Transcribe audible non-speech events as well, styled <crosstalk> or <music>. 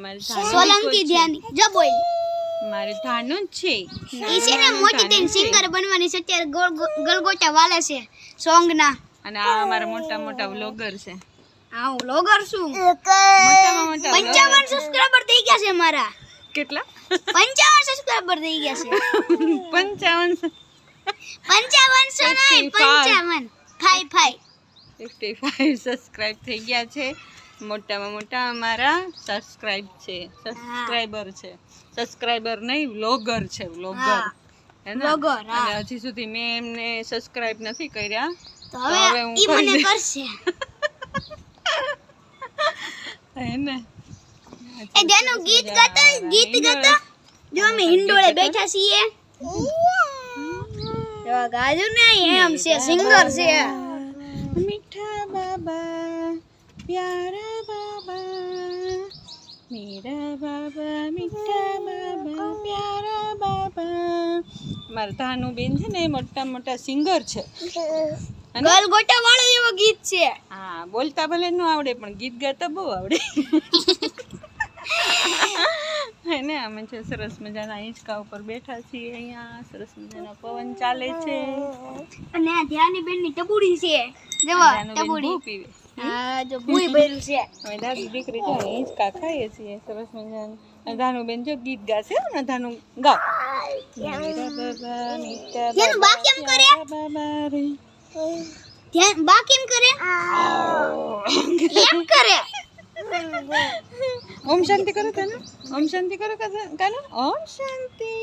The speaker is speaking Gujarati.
અમારી સોલંકી ધ્યાની જો બોલ. મારે ધાનું છે. ઈ છે ને મોટી તેન સિંગર બનવાની છે અત્યારે ગલગોટા વાલે છે સોંગ ના અને આ અમારા મોટા મોટા વ્લોગર છે. આ હું વ્લોગર છું. મોટામાં મોટા પંચાવન vlogger. સબસ્ક્રાઇબર થઈ ગયા છે મારા. કેટલા? પંચાવન સબસ્ક્રાઇબર થઈ ગયા છે. <laughs> પંચાવન. સો નહીં 55. પંચાવન. ફાઈ ફાઈ. ફિફ્ટી ફાઈવ સબસ્ક્રાઇબ થઈ ગયા છે. મોટામાં મોટા અમારા સબસ્ક્રાઇબ છે. સબસ્ક્રાઇબર છે. સબસ્ક્રાઇબર નહીં વ્લોગર છે વ્લોગર હે. ને? અને હજી સુધી મેં એમને સબસ્ક્રાઇબ નથી કર્યા. તો હવે હું મને કરી કરશે. <laughs> હે ને એ જેનું ગીત ગાતો ગીત ગાતો? જો અમે હિંડોળે બેઠા છીએ. ગાજુ નહીં એમ છે સિંગર છે. મીઠા બાબા. પ્યારા બાબા મેરા બાબા મીઠા બાબા પ્યારા બાબા મારા ધાનું બેન છે ને મોટા મોટા સિંગર છે. ગલગોટા વાળો એવો ગીત છે. હા બોલતા ભલે ન આવડે પણ ગીત ગાતા બહુ આવડે. <laughs> અમે છે સરસ મજાના હિંચકા ઉપર બેઠા છીએ અહીંયા સરસ મજાનો પવન ચાલે છે. અને આ ધ્યાની બેનની ટબુડી છે. જેવા ટબુડી. પીવે. હા જો ભૂઈ બેન છે. અમે દાદી દીકરી છે હિંચકા ખાઈએ છીએ સરસ મજાનું. ધાનુ બેન જો ગીત ગાશે ને ધાનું ગાઓ. ધ્યાન બા કેમ કરે? ધ્યાન બા કેમ કરે? એમ કરે? ওম শান্তি করো কেন? ওম শান্তি করো কেন? ওম শান্তি।